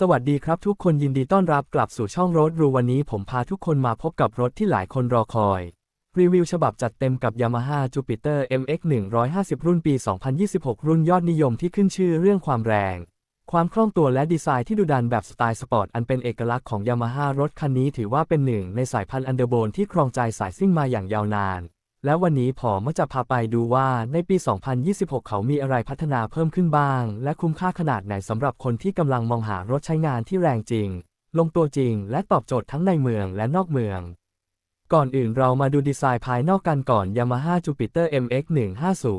สวัสดีครับทุกคนยินดีต้อนรับกลับสู่ช่องรถรูวันนี้ผมพาทุกคนมาพบกับรถที่หลายคนรอคอย รีวิวฉบับจัดเต็มกับ Yamaha Jupiter MX 150 รุ่นปี 2026 รุ่นยอดนิยมที่ขึ้นชื่อเรื่องความแรง ความคล่องตัวและดีไซน์ที่ดุดันแบบสไตล์สปอร์ตอันเป็นเอกลักษณ์ของ Yamaha รถคันนี้ถือว่าเป็นหนึ่งในสายพันธุ์อันเดอร์โบนที่ครองใจสายซิ่งมาอย่างยาวนาน และวันนี้ผมจะพาไปดูว่าในปี 2026 เขามีอะไรพัฒนาเพิ่มขึ้นบ้าง และคุ้มค่าขนาดไหนสำหรับคนที่กำลังมองหารถใช้งานที่แรงจริง ลงตัวจริง และตอบโจทย์ทั้งในเมืองและนอกเมือง ก่อนอื่นเรามาดูดีไซน์ภายนอกกันก่อน Yamaha Jupiter MX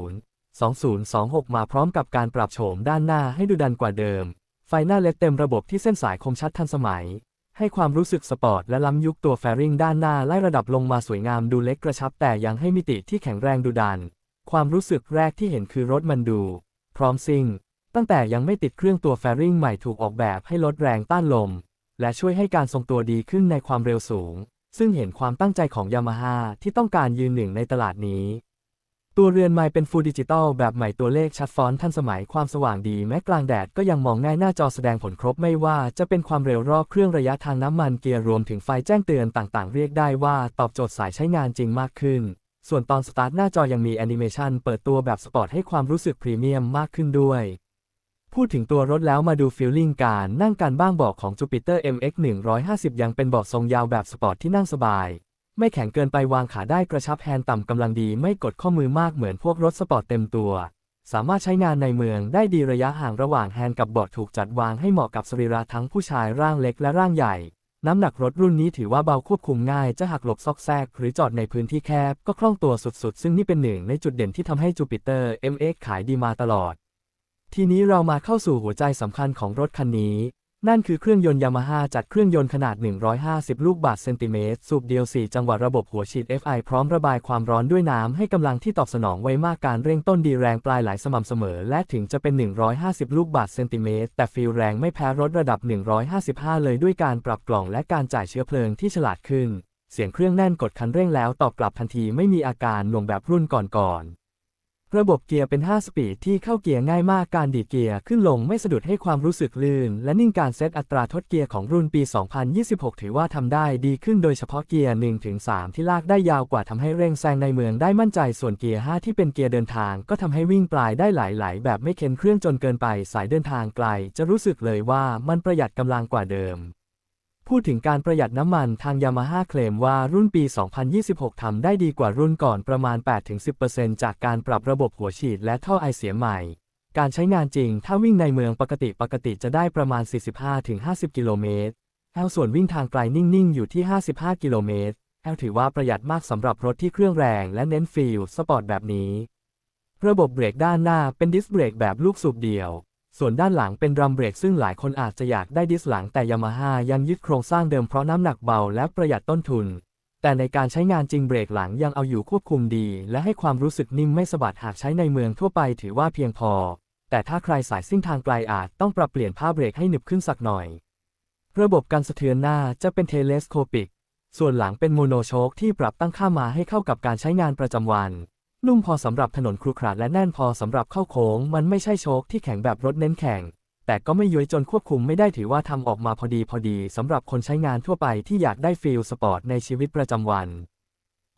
150 2026 มาพร้อมกับการปรับโฉมด้านหน้าให้ดูดันกว่าเดิม ไฟหน้าเลดเต็มระบบที่เส้นสายคมชัดทันสมัย ให้ความรู้สึกสปอร์ตและล้ำยุคตัวแฟริงด้านหน้าไล่ระดับลงมาสวยงามดูเล็กกระชับแต่ยังให้มิติที่แข็งแรงดูดัน ความรู้สึกแรกที่เห็นคือรถมันดู พร้อมซิ่ง ตั้งแต่ยังไม่ติดเครื่องตัวแฟริงใหม่ถูกออกแบบให้ลดแรงต้านลม และช่วยให้การทรงตัวดีขึ้นในความเร็วสูง ซึ่งเห็นความตั้งใจของยามาฮ่าที่ต้องการยืนหนึ่งในตลาดนี้ ตัวเรือนไม้เป็นฟูลดิจิตอลแบบใหม่ตัวเลขชัดฟอนต์ทันสมัยความสว่างดีแม้กลางแดดก็ยังมองง่ายหน้าจอแสดงผลครบไม่ว่าจะเป็นความเร็วรอบเครื่องระยะทางน้ำมันเกียร์รวมถึงไฟแจ้งเตือนต่างๆ เรียกได้ว่าตอบโจทย์สายใช้งานจริงมากขึ้น ส่วนตอนสตาร์ทหน้าจอยังมีแอนิเมชันเปิดตัวแบบสปอร์ตให้ความรู้สึกพรีเมียมมากขึ้นด้วยพูดถึงตัวรถแล้วมาดูฟีลลิ่งการนั่งการบ้างเบาะของ Jupiter MX 150 ยังเป็นเบาะทรงยาวแบบสปอร์ตที่นั่งสบาย ไม่แข็งเกินไปวางขาได้กระชับแฮนด์ต่ำกำลังดีไม่กดข้อมือมากเหมือนพวกรถสปอร์ตเต็มตัว สามารถใช้งานในเมืองได้ดีระยะห่างระหว่างแฮนด์กับเบาะถูกจัดวางให้เหมาะกับสรีระทั้งผู้ชายร่างเล็กและร่างใหญ่ น้ำหนักรถรุ่นนี้ถือว่าเบาควบคุมง่ายจะหักหลบซอกแซก หรือจอดในพื้นที่แคบก็คล่องตัวสุดๆ ซึ่งนี่เป็นหนึ่งในจุดเด่นที่ทำให้ Jupiter MX ขายดีมาตลอด ทีนี้เรามาเข้าสู่หัวใจสำคัญของรถคันนี้ นั่นคือเครื่องยนต์ยามาฮ่าจัดเครื่องยนต์ขนาด 150 ลูกบาศก์เซนติเมตร สูบเดียว 4 จังหวะระบบหัวฉีด FI พร้อมระบายความร้อนด้วยน้ำให้กำลังที่ตอบสนองไวมากการเร่งต้นดีแรงปลายไหลสม่ำเสมอ และถึงจะเป็น 150 ลูกบาศก์เซนติเมตร แต่ฟีลแรงไม่แพ้รถระดับ 155 เลยด้วยการปรับกล่องและการจ่ายเชื้อเพลิงที่ฉลาดขึ้น เสียงเครื่องแน่นกดคันเร่งแล้วตอบกลับทันทีไม่มีอาการหน่วงแบบรุ่นก่อนๆ ระบบเกียร์เป็น 5 สปีดที่เข้าเกียร์ง่ายมากการดีดเกียร์ขึ้นลงไม่สะดุดให้ความรู้สึกลื่น และนิ่งการเซตอัตราทดเกียร์ของรุ่นปี 2026 ถือว่าทำได้ดีขึ้นโดยเฉพาะเกียร์ 1-3 ที่ลากได้ยาวกว่าทำให้เร่งแซงในเมืองได้มั่นใจส่วนเกียร์ 5 ที่เป็นเกียร์เดินทาง ก็ทำให้วิ่งปลายได้หลาย ๆ แบบไม่เค้นเครื่องจนเกินไปสายเดินทางไกล จะรู้สึกเลยว่ามันประหยัดกำลังกว่าเดิม พูดถึงการประหยัดน้ำมันทางยามาฮ่าเคลมว่ารุ่นปี 2026 ทำได้ดีกว่ารุ่นก่อนประมาณ 8-10%จากการปรับระบบหัวฉีดและท่อไอเสียใหม่ การใช้งานจริงถ้าวิ่งในเมืองปกติปกติจะได้ประมาณ 45-50 กิโลเมตรแอลส่วนวิ่งทางไกลนิ่ง ๆ อยู่ที่ 55 กิโลเมตรแอลถือว่าประหยัดมากสำหรับรถที่เครื่องแรงและเน้นฟีลสปอร์ตแบบนี้ ระบบเบรกด้านหน้าเป็นดิสเบรกแบบลูกสูบเดี่ยว ส่วนด้านหลังเป็นรัมเบรกซึ่งหลายคนอาจจะอยากได้ดิสหลังแต่ยามาฮ่ายังยึดโครงสร้างเดิมเพราะน้ำหนักเบาและประหยัดต้นทุน แต่ในการใช้งานจริงเบรกหลังยังเอาอยู่ควบคุมดี และให้ความรู้สึกนิ่มไม่สะบัดหากใช้ในเมืองทั่วไปถือว่าเพียงพอ แต่ถ้าใครสายซิ่งทางไกลอาจต้องปรับเปลี่ยนผ้าเบรกให้หนึบขึ้นสักหน่อย ระบบการสะเทือนหน้าจะเป็นเทเลสโคปิก ส่วนหลังเป็นโมโนโชคที่ปรับตั้งค่ามาให้เข้ากับการใช้งานประจำวัน นุ่มพอสำหรับถนนครุขระและแน่นพอสำหรับเข้าโค้ง มันไม่ใช่โชคที่แข็งแบบรถเน้นแข่ง แต่ก็ไม่ย้อยจนควบคุมไม่ได้ถือว่าทำออกมาพอดีพอดีสำหรับคนใช้งานทั่วไปที่อยากได้ฟีลสปอร์ตในชีวิตประจำวัน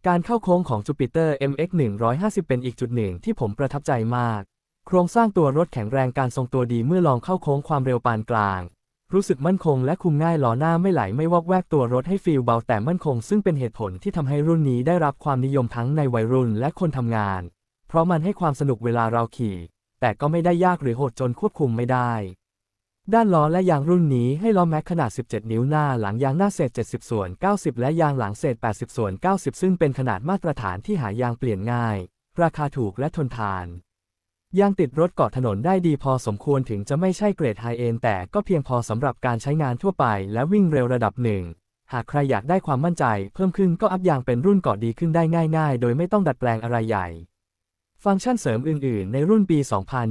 การเข้าโค้งของ Jupiter MX 150 เป็นอีกจุดหนึ่งที่ผมประทับใจมาก โครงสร้างตัวรถแข็งแรงการทรงตัวดีเมื่อลองเข้าโค้งความเร็วปานกลาง รู้สึกมั่นคงและคุมง่ายล้อหน้าไม่ไหลไม่วอกแวกตัวรถให้ฟีลเบาแต่มั่นคง ซึ่งเป็นเหตุผลที่ทำให้รุ่นนี้ได้รับความนิยมทั้งในวัยรุ่นและคนทำงาน เพราะมันให้ความสนุกเวลาเราขี่ แต่ก็ไม่ได้ยากหรือโหดจนควบคุมไม่ได้ ด้านล้อและยางรุ่นนี้ให้ล้อแม็กขนาด 17 นิ้วหน้าหลังยางหน้าเศษ 70 ส่วน 90 และยางหลังเศษ 80 ส่วน 90 ซึ่งเป็นขนาดมาตรฐานที่หายางเปลี่ยนง่าย ราคาถูกและทนทาน ยางติดรถเกาะถนนได้ดีพอสมควรถึงจะไม่ใช่เกรดไฮเอนแต่ก็เพียงพอสำหรับการใช้งานทั่วไปและวิ่งเร็วระดับหนึ่ง หากใครอยากได้ความมั่นใจ เพิ่มขึ้นก็อัพยางเป็นรุ่นเกาะดีขึ้นได้ง่าย ๆ โดยไม่ต้องดัดแปลงอะไรใหญ่ ฟังก์ชันเสริมอื่น ๆ ในรุ่นปี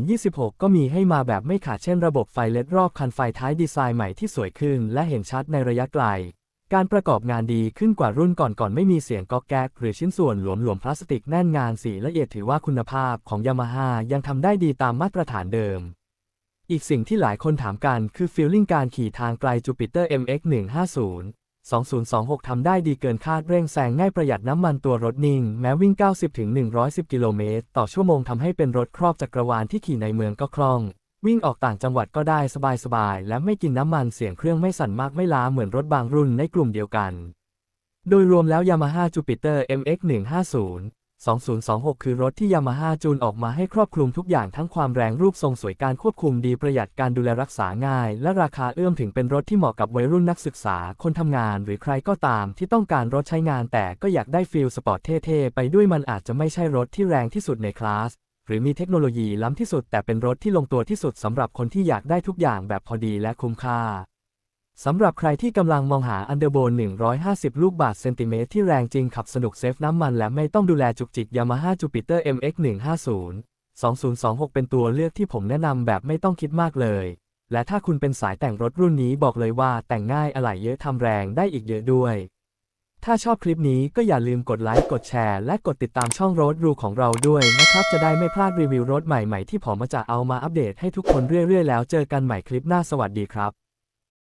2026 ก็มีให้มาแบบไม่ขาดเช่นระบบไฟเลดรอบคันไฟท้ายดีไซน์ใหม่ที่สวยขึ้น และเห็นชัดในระยะไกล การประกอบงานดีขึ้นกว่ารุ่นก่อนๆไม่มีเสียงก๊อกแก๊กหรือชิ้นส่วนหลวมๆพลาสติกแน่นงานสีละเอียดถือว่าคุณภาพของยามาฮ่ายังทำได้ดีตามมาตรฐานเดิม อีกสิ่งที่หลายคนถามกันคือฟีลลิ่งการขี่ทางไกล Jupiter MX 150 2026 ทำได้ดีเกินคาดเร่งแซงง่ายประหยัดน้ำมันตัวรถนิ่ง แม้วิ่ง 90-110 กิโลเมตร ต่อชั่วโมงทำให้เป็นรถครอบจักรวาลที่ขี่ในเมืองก็คล่อง วิ่งออกต่างจังหวัดก็ได้สบายๆ และไม่กินน้ำมันเสียงเครื่องไม่สั่นมากไม่ล้าเหมือนรถบางรุ่นในกลุ่มเดียวกัน โดยรวมแล้ว Yamaha Jupiter MX 150 2026 คือรถที่ Yamaha จูนออกมาให้ครอบคลุมทุกอย่างทั้งความแรงรูปทรงสวยการควบคุมดีประหยัดการดูแลรักษาง่าย และราคาเอื้อมถึงเป็นรถที่เหมาะกับวัยรุ่นนักศึกษา คนทำงานหรือใครก็ตามที่ต้องการรถใช้งานแต่ก็อยากได้ฟีลสปอร์ตเท่ ๆ ไปด้วยมันอาจจะไม่ใช่รถที่แรงที่สุดในคลาส หรือมีเทคโนโลยีล้ำที่สุด แต่เป็นรถที่ลงตัวที่สุดสำหรับคนที่อยากได้ทุกอย่างแบบพอดีและคุ้มค่าสำหรับใครที่กำลังมองหาอันเดอร์โบน150 ลูกบาศก์เซนติเมตรที่แรงจริงขับสนุกเซฟน้ำมันและไม่ต้องดูแลจุกจิก Yamaha Jupiter MX 150 2026 เป็นตัวเลือกที่ผมแนะนำแบบไม่ต้องคิดมากเลย และถ้าคุณเป็นสายแต่งรถรุ่นนี้บอกเลยว่าแต่งง่ายอะไหล่เยอะทำแรงได้อีกเยอะด้วย ถ้าชอบคลิปนี้ก็อย่าลืมกดไลค์ กดแชร์ และกดติดตามช่องรถรูของเราด้วยนะครับ จะได้ไม่พลาดรีวิวรถใหม่ๆ ที่ผมมาจะเอามาอัปเดตให้ทุกคนเรื่อยๆ แล้วเจอกันใหม่คลิปหน้าสวัสดีครับ